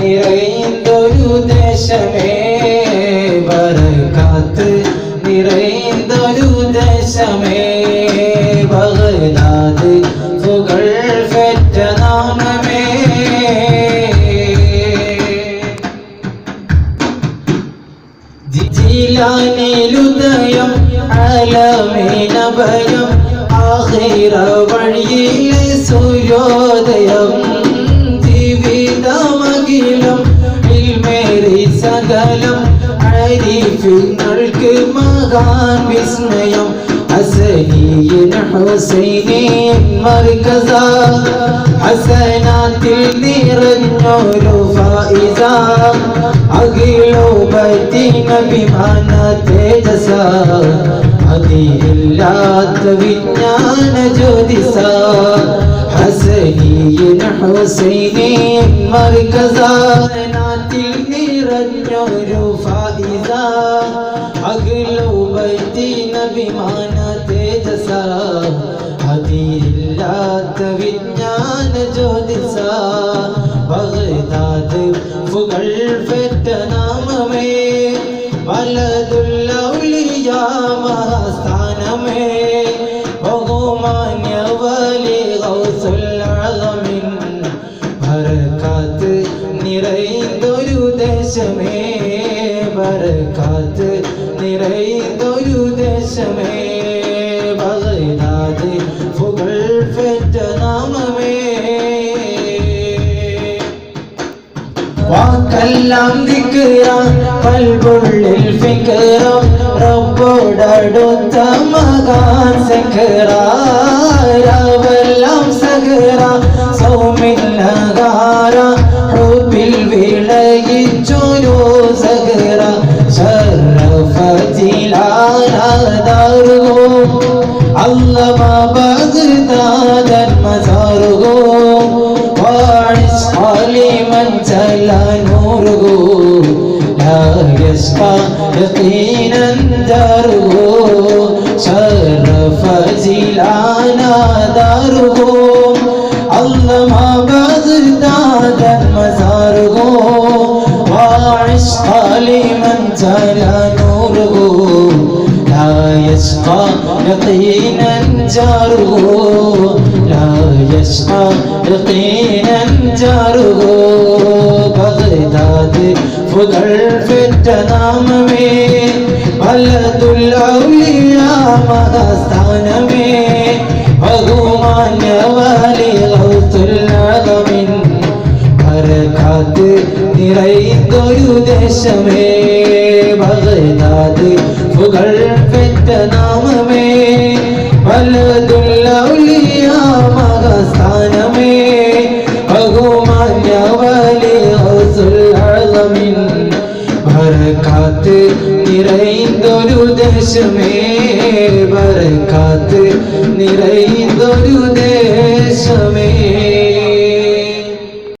നിറയുന്നൊരു ദേശമേ ബർക്കാത്ത് നിറയുന്നൊരു ദേശമേ ബഗ്ദാദ് ജിലാനിലുദയം അലമീനഭയം ആഹിറ വഴിയിലെ സൂര്യോദയം. ജീവിതമകിലും ഇൽമേറി സകലം അരിഫുങ്ങൾക്ക് മഹാൻ വിസ്മയം. ഹസനിയൻ ഹുസൈനിയൻ മർക്കസ ഹസനാത്തിൽ നിറഞ്ഞൊരു ഫായിസ അഖിലോപത്തിനഭിമാന തേജസ അതില്ലാത്ത വിജ്ഞാന ജ്യോതിസ ഹസനിയൻ ഹുസൈനിയൻ മർക്കസ ഹസനാത്തിൽ നിറഞ്ഞൊരു ഫായിസ അഖിലോപത്തിനഭിമാന തേജസ അതില്ലാത്ത വിജ്ഞാന ജ്യോതിസ. ബഗ്ദാദ് പുകൾ പെറ്റ നാമമേ വലതുല്ലൗലിയ മഹാസ്ഥാനമേ. ബഹുമാന്യ വലി ഗൗസുൽ അളമിൻ ബർക്കാത്ത് നിറയുന്നൊരു ദേശമേ ബർക്കാത്ത് നിറയുന്നൊരു ദേശമേ. വാക്കെല്ലാം ദിക്റാം കൽബുള്ളിൽ ഫിക്റാം റബ്ബോടടുത്ത മകാൻ സഖറാവെല്ലാം സഖറ സൗമിന്നകാര ഹുബിൽ വിളയിച്ചൊരു സഖറ ശരഫത്തിലാനാദാറുകോ അല്ല ബഗ്ദാദൻ يشقى يقينا داره شرف زلانا داره. علم بغدادا مزاره وعشق لمن تلا نوره. لا يشقى يقينا جاره لا يشقى يقينا جاره. بغداد മുതൽ പെറ്റ നാമമേ വല്ലതുല്ലിയ മതസ്ഥാനമേ ബഹുമാന്യ വലിയമിൻ പരകാത്ത് നിറയുന്നൊരു ദേശമേ ഭഗദാദ് പുകൾ പെറ്റ നാമമേ വല്ലതുല്ലിയ മതസ്ഥാനമേ ബഹുമാന്യ വലിയ അദമിൻ ബർക്കാത്ത് നിറയുന്നൊരു ദേശമേ ബർക്കാത്ത് നിറയുന്നൊരു ദേശമേ.